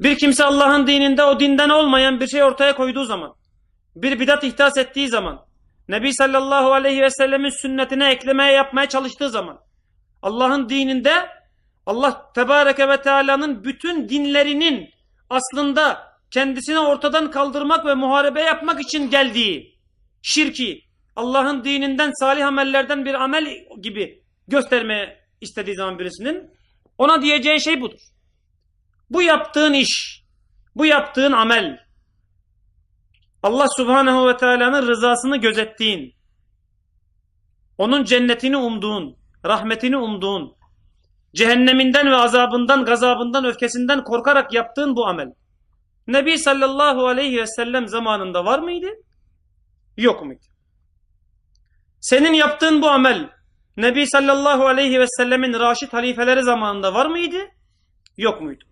Bir kimse Allah'ın dininde o dinden olmayan bir şey ortaya koyduğu zaman, bir bidat ihdas ettiği zaman, Nebi sallallahu aleyhi ve sellemin sünnetine eklemeye yapmaya çalıştığı zaman, Allah'ın dininde Allah tebareke ve teala'nın bütün dinlerinin aslında kendisini ortadan kaldırmak ve muharebe yapmak için geldiği şirki Allah'ın dininden salih amellerden bir amel gibi göstermeye istediği zaman birisinin ona diyeceği şey budur. Bu yaptığın iş, bu yaptığın amel Allah subhanehu ve teala'nın rızasını gözettiğin, onun cennetini umduğun, rahmetini umduğun, cehenneminden ve azabından, gazabından, öfkesinden korkarak yaptığın bu amel. Nebi sallallahu aleyhi ve sellem zamanında var mıydı? Yok muydu? Senin yaptığın bu amel Nebi sallallahu aleyhi ve sellemin raşit halifeleri zamanında var mıydı? Yok muydu?